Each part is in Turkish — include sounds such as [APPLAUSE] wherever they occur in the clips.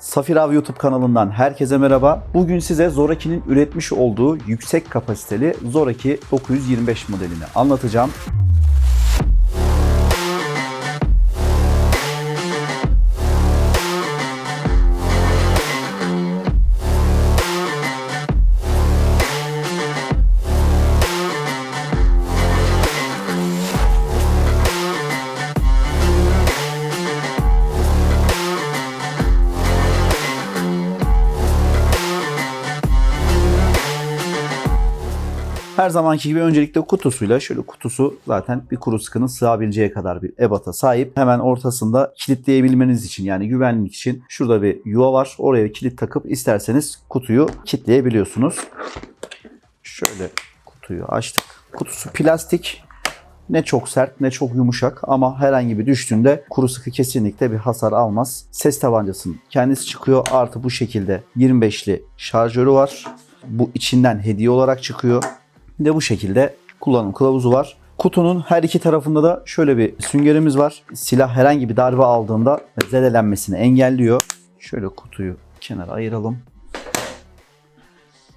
Safir Av YouTube kanalından herkese merhaba. Bugün size Zoraki'nin üretmiş olduğu yüksek kapasiteli Zoraki 925 modelini anlatacağım. Her zamanki gibi öncelikle kutusuyla şöyle kutusu zaten bir kuru sıkının sığabileceği kadar bir ebata sahip. Hemen ortasında kilitleyebilmeniz için yani güvenlik için şurada bir yuva var. Oraya kilit takıp isterseniz kutuyu kilitleyebiliyorsunuz. Şöyle kutuyu açtık. Kutusu plastik. Ne çok sert ne çok yumuşak ama herhangi bir düştüğünde kuru sıkı kesinlikle bir hasar almaz. Ses tabancasının kendisi çıkıyor. Artı bu şekilde 25'li şarjörü var. Bu içinden hediye olarak çıkıyor. De bu şekilde kullanım kılavuzu var. Kutunun her iki tarafında da şöyle bir süngerimiz var. Silah herhangi bir darbe aldığında zedelenmesini engelliyor. Şöyle kutuyu kenara ayıralım.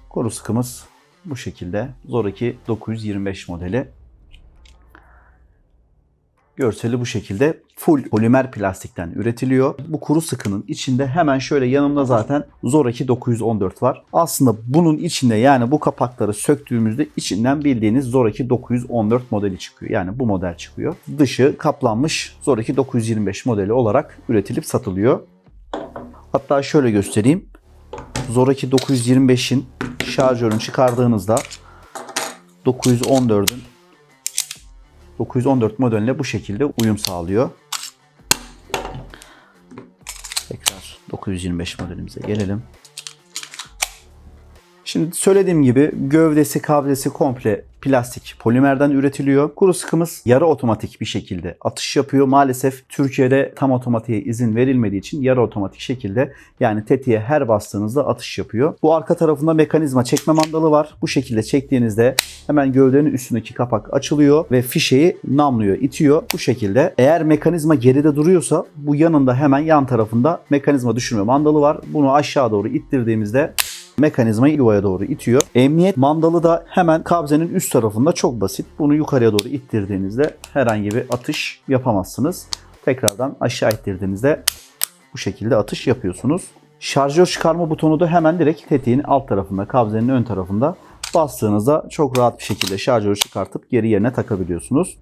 Koru sıkımız bu şekilde. Zoraki 925 modeli. Görseli bu şekilde full polimer plastikten üretiliyor. Bu kuru sıkının içinde hemen şöyle yanımda zaten Zoraki 914 var. Aslında bunun içinde yani bu kapakları söktüğümüzde içinden bildiğiniz Zoraki 914 modeli çıkıyor. Yani bu model çıkıyor. Dışı kaplanmış Zoraki 925 modeli olarak üretilip satılıyor. Hatta şöyle göstereyim. Zoraki 925'in şarjörünü çıkardığınızda 914'ün 914 modeline bu şekilde uyum sağlıyor. Tekrar 925 modelimize gelelim. Şimdi söylediğim gibi gövdesi, kablesi komple plastik polimerden üretiliyor. Kuru sıkımız yarı otomatik bir şekilde atış yapıyor. Maalesef Türkiye'de tam otomatiğe izin verilmediği için yarı otomatik şekilde yani tetiğe her bastığınızda atış yapıyor. Bu arka tarafında mekanizma çekme mandalı var. Bu şekilde çektiğinizde hemen gövdenin üstündeki kapak açılıyor ve fişeyi namlıyor, itiyor. Bu şekilde eğer mekanizma geride duruyorsa bu yanında hemen yan tarafında mekanizma düşürme mandalı var. Bunu aşağı doğru ittirdiğimizde mekanizmayı yuvaya doğru itiyor. Emniyet mandalı da hemen kabzenin üst tarafında çok basit. Bunu yukarıya doğru ittirdiğinizde herhangi bir atış yapamazsınız. Tekrardan aşağı ittirdiğinizde bu şekilde atış yapıyorsunuz. Şarjör çıkarma butonu da hemen direkt tetiğin alt tarafında, kabzenin ön tarafında bastığınızda çok rahat bir şekilde şarjörü çıkartıp geri yerine takabiliyorsunuz.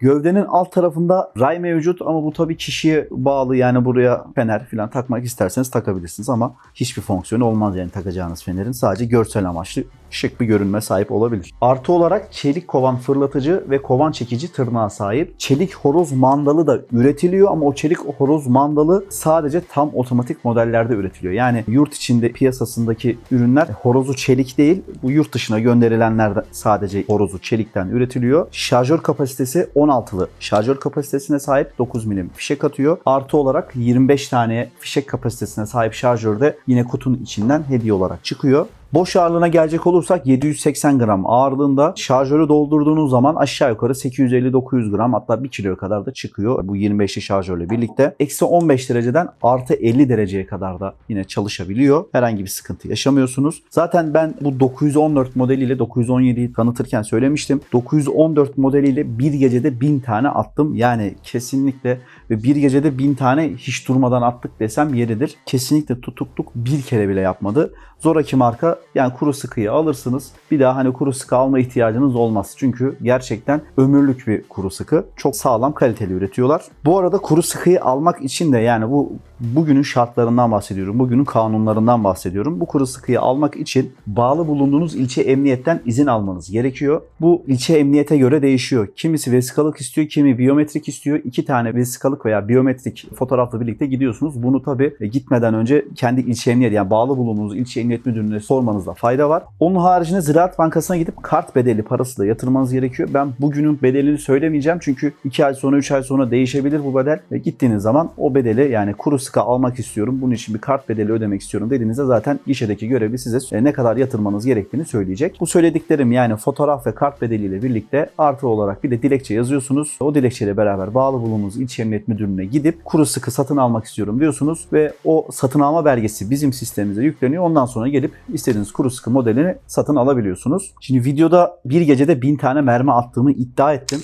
Gövdenin alt tarafında ray mevcut ama bu tabii kişiye bağlı. Yani buraya fener falan takmak isterseniz takabilirsiniz ama hiçbir fonksiyonu olmaz yani takacağınız fenerin. Sadece görsel amaçlı şık bir görünme sahip olabilir. Artı olarak çelik kovan fırlatıcı ve kovan çekici tırnağa sahip. Çelik horoz mandalı da üretiliyor ama o çelik horoz mandalı sadece tam otomatik modellerde üretiliyor. Yani yurt içinde piyasasındaki ürünler horozu çelik değil bu yurt dışına gönderilenler de sadece horozu çelikten üretiliyor. Şarjör kapasitesi 16'lı şarjör kapasitesine sahip 9 milim fişek atıyor. Artı olarak 25 tane fişek kapasitesine sahip şarjör de yine kutunun içinden hediye olarak çıkıyor. Boş ağırlığına gelecek olursak 780 gram ağırlığında şarjörü doldurduğunuz zaman aşağı yukarı 850-900 gram hatta 1 kiloya kadar da çıkıyor bu 25'li şarjörle birlikte. Eksi 15 dereceden artı 50 dereceye kadar da yine çalışabiliyor. Herhangi bir sıkıntı yaşamıyorsunuz. Zaten ben bu 914 modeliyle 917'yi tanıtırken söylemiştim. 914 modeliyle bir gecede 1000 tane attım. Yani kesinlikle ve bir gecede 1000 tane hiç durmadan attık desem yeridir. Kesinlikle tutukluk bir kere bile yapmadı. Zoraki marka yani kuru sıkıyı alırsınız. Bir daha hani kuru sıkı alma ihtiyacınız olmaz. Çünkü gerçekten ömürlük bir kuru sıkı. Çok sağlam kaliteli üretiyorlar. Bu arada kuru sıkıyı almak için de yani bu bugünün şartlarından bahsediyorum. Bugünün kanunlarından bahsediyorum. Bu kuru sıkıyı almak için bağlı bulunduğunuz ilçe emniyetten izin almanız gerekiyor. Bu ilçe emniyete göre değişiyor. Kimisi vesikalık istiyor, kimi biyometrik istiyor. İki tane vesikalık veya biyometrik fotoğrafla birlikte gidiyorsunuz. Bunu tabi gitmeden önce kendi ilçe emniyet yani bağlı bulunduğunuz ilçe emniyet müdürlüğüne sormanız almanızda fayda var. Onun haricinde Ziraat Bankası'na gidip kart bedeli parası da yatırmanız gerekiyor. Ben bugünün bedelini söylemeyeceğim çünkü 2 ay sonra 3 ay sonra değişebilir bu bedel. Ve gittiğiniz zaman o bedeli yani kuru sıka almak istiyorum. Bunun için bir kart bedeli ödemek istiyorum dediğinizde zaten gişedeki görevli size e, ne kadar yatırmanız gerektiğini söyleyecek. Bu söylediklerim yani fotoğraf ve kart bedeliyle birlikte artı olarak bir de dilekçe yazıyorsunuz. O dilekçeyle beraber bağlı bulunduğunuz İlçe Emniyet Müdürlüğü'ne gidip kuru sıkı satın almak istiyorum diyorsunuz ve o satın alma belgesi bizim sistemimize yükleniyor. Ondan sonra gelip istediğiniz kuru sıkı modelini satın alabiliyorsunuz. Şimdi videoda bir gecede 1000 tane mermi attığımı iddia ettim.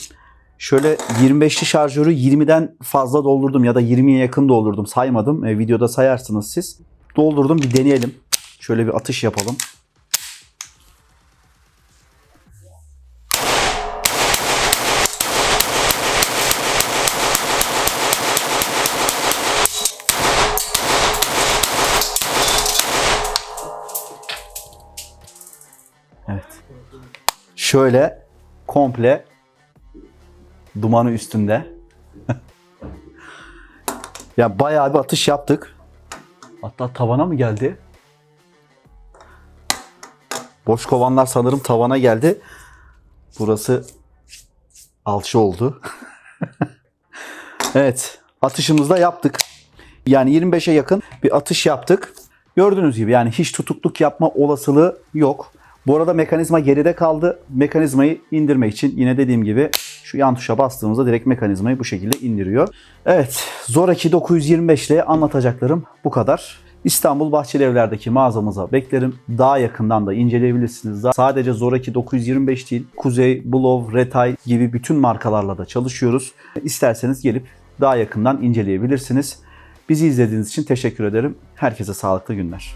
Şöyle 25'li şarjörü 20'den fazla doldurdum ya da 20'ye yakın doldurdum saymadım. E, videoda sayarsınız siz. Doldurdum bir deneyelim. Şöyle bir atış yapalım. Şöyle komple dumanı üstünde. [LAUGHS] ya bayağı bir atış yaptık. Hatta tavana mı geldi? Boş kovanlar sanırım tavana geldi. Burası alçı oldu. [LAUGHS] evet, atışımızı da yaptık. Yani 25'e yakın bir atış yaptık. Gördüğünüz gibi yani hiç tutukluk yapma olasılığı yok. Bu arada mekanizma geride kaldı. Mekanizmayı indirmek için yine dediğim gibi şu yan tuşa bastığımızda direkt mekanizmayı bu şekilde indiriyor. Evet, Zoraki 925 ile anlatacaklarım bu kadar. İstanbul Bahçeli Evler'deki mağazamıza beklerim. Daha yakından da inceleyebilirsiniz. Sadece Zoraki 925 değil, Kuzey, Bulov, Retay gibi bütün markalarla da çalışıyoruz. İsterseniz gelip daha yakından inceleyebilirsiniz. Bizi izlediğiniz için teşekkür ederim. Herkese sağlıklı günler.